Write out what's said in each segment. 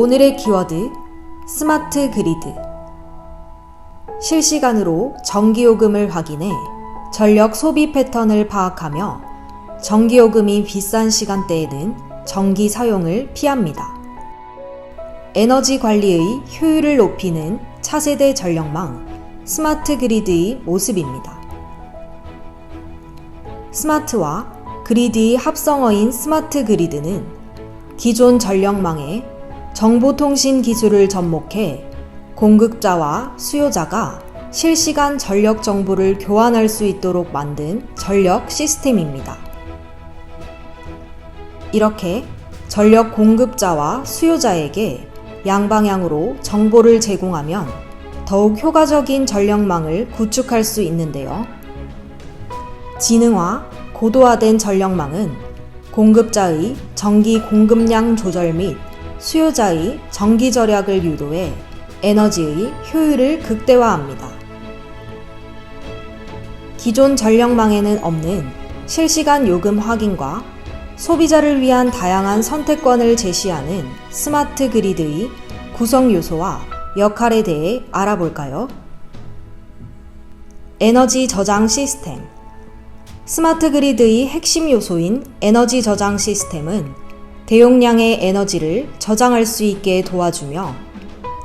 오늘의 키워드 스마트 그리드 실시간으로 전기요금을 확인해 전력 소비 패턴을 파악하며 전기요금이 비싼 시간대에는 전기 사용을 피합니다. 에너지 관리의 효율을 높이는 차세대 전력망 스마트 그리드의 모습입니다. 스마트와 그리드의 합성어인 스마트 그리드는 기존 전력망에 정보통신 기술을 접목해 공급자와 수요자가 실시간 전력 정보를 교환할 수 있도록 만든 전력 시스템입니다. 이렇게 전력 공급자와 수요자에게 양방향으로 정보를 제공하면 더욱 효과적인 전력망을 구축할 수 있는데요. 지능화, 고도화된 전력망은 공급자의 전기 공급량 조절 및 수요자의 전기 절약을 유도해 에너지의 효율을 극대화합니다. 기존 전력망에는 없는 실시간 요금 확인과 소비자를 위한 다양한 선택권을 제시하는 스마트 그리드의 구성 요소와 역할에 대해 알아볼까요? 에너지 저장 시스템 스마트 그리드의 핵심 요소인 에너지 저장 시스템은 대용량의 에너지를 저장할 수 있게 도와주며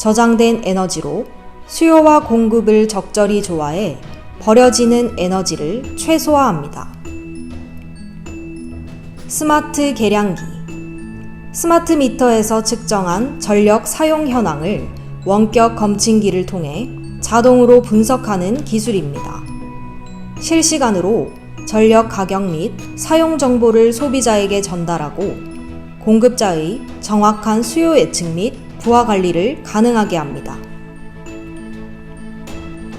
저장된 에너지로 수요와 공급을 적절히 조화해 버려지는 에너지를 최소화합니다. 스마트 계량기 스마트 미터에서 측정한 전력 사용 현황을 원격 검침기를 통해 자동으로 분석하는 기술입니다. 실시간으로 전력 가격 및 사용 정보를 소비자에게 전달하고 공급자의 정확한 수요 예측 및 부하 관리를 가능하게 합니다.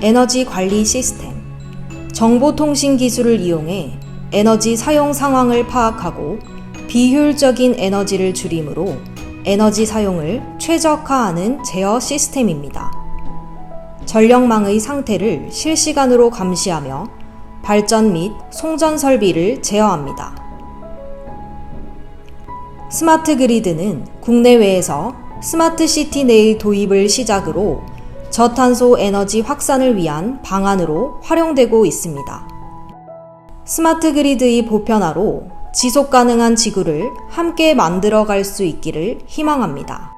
에너지 관리 시스템 정보통신 기술을 이용해 에너지 사용 상황을 파악하고 비효율적인 에너지를 줄이므로 에너지 사용을 최적화하는 제어 시스템입니다. 전력망의 상태를 실시간으로 감시하며 발전 및 송전 설비를 제어합니다. 스마트 그리드는 국내외에서 스마트 시티 내의 도입을 시작으로 저탄소 에너지 확산을 위한 방안으로 활용되고 있습니다. 스마트 그리드의 보편화로 지속 가능한 지구를 함께 만들어 갈 수 있기를 희망합니다.